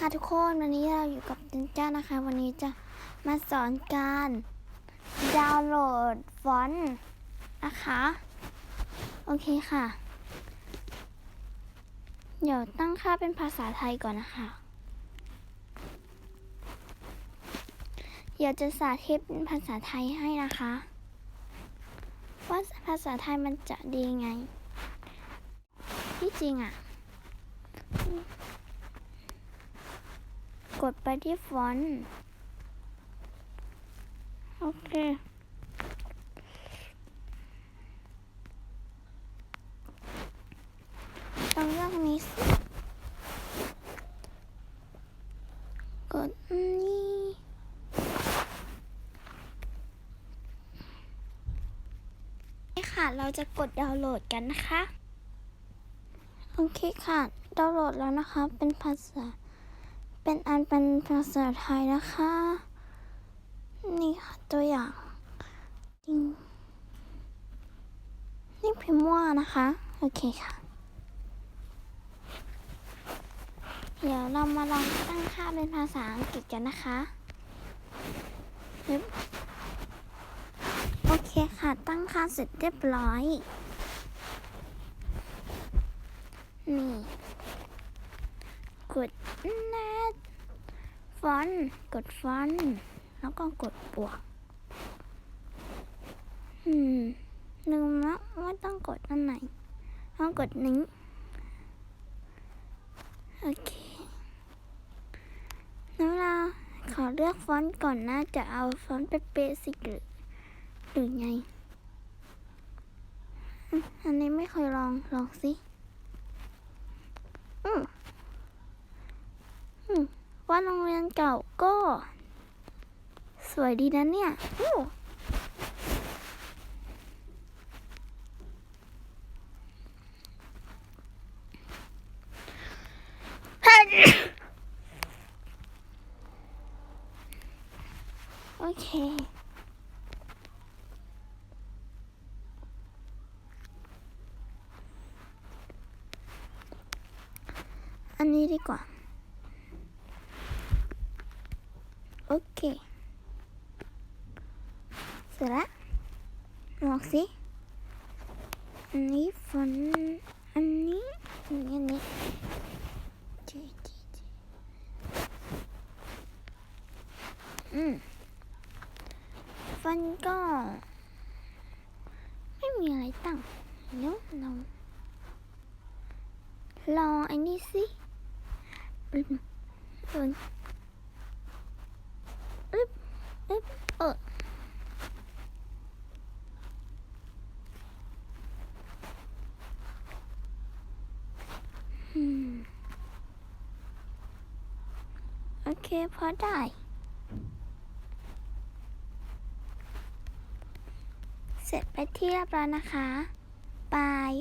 ค่ะทุกคนวันนี้เราอยู่กับจินจ้านะคะ วันนี้จะมาสอนการดาวน์โหลดฟอนต์นะคะโอเคค่ะ เดี๋ยวตั้งค่าเป็นภาษาไทยก่อนนะคะ เดี๋ยวจะสาธิตเป็นภาษาไทยให้นะคะว่าภาษาไทยมันจะดีไง ที่จริงอะ กดไปที่ฟอนต์โอเคลองเลือกนี้สิกดอันนี้นี่ค่ะ เราจะกดดาวน์โหลดกันนะคะ โอเคค่ะ ดาวน์โหลดแล้วนะคะ เป็นภาษา เป็นอันเป็นภาษาไทยนะคะ นี่ค่ะตัวอย่างจริงนี่พิมพ์ว่านะคะ โอเคค่ะ เดี๋ยวเรามาลองตั้งค่าเป็นภาษาอังกฤษกันนะคะโอเคค่ะ ตั้งค่าเสร็จเรียบร้อย นี่ กดแนทฟอนต์กดฟอนต์แล้วก็กดบวก อืมลืมแล้วว่าต้องกดอันไหนต้องกดนี้โอเคแล้วเราขอเลือกฟอนต์ก่อนนะจะเอาฟอนต์เป็นเบสิกหรือหรือไง อันนี้ไม่เคยลองลองสิ อืม อืม ว่าโรงเรียนเก่าก็ สวยดีนะเนี่ยโอเคอันนี้ดีกว่า โอเคเสร็จแล้วลองสิอันนี้ฝนอัน อึ๊บเออโอเคพอได้ เสร็จไปที่เรียบร้อยนะคะ บาย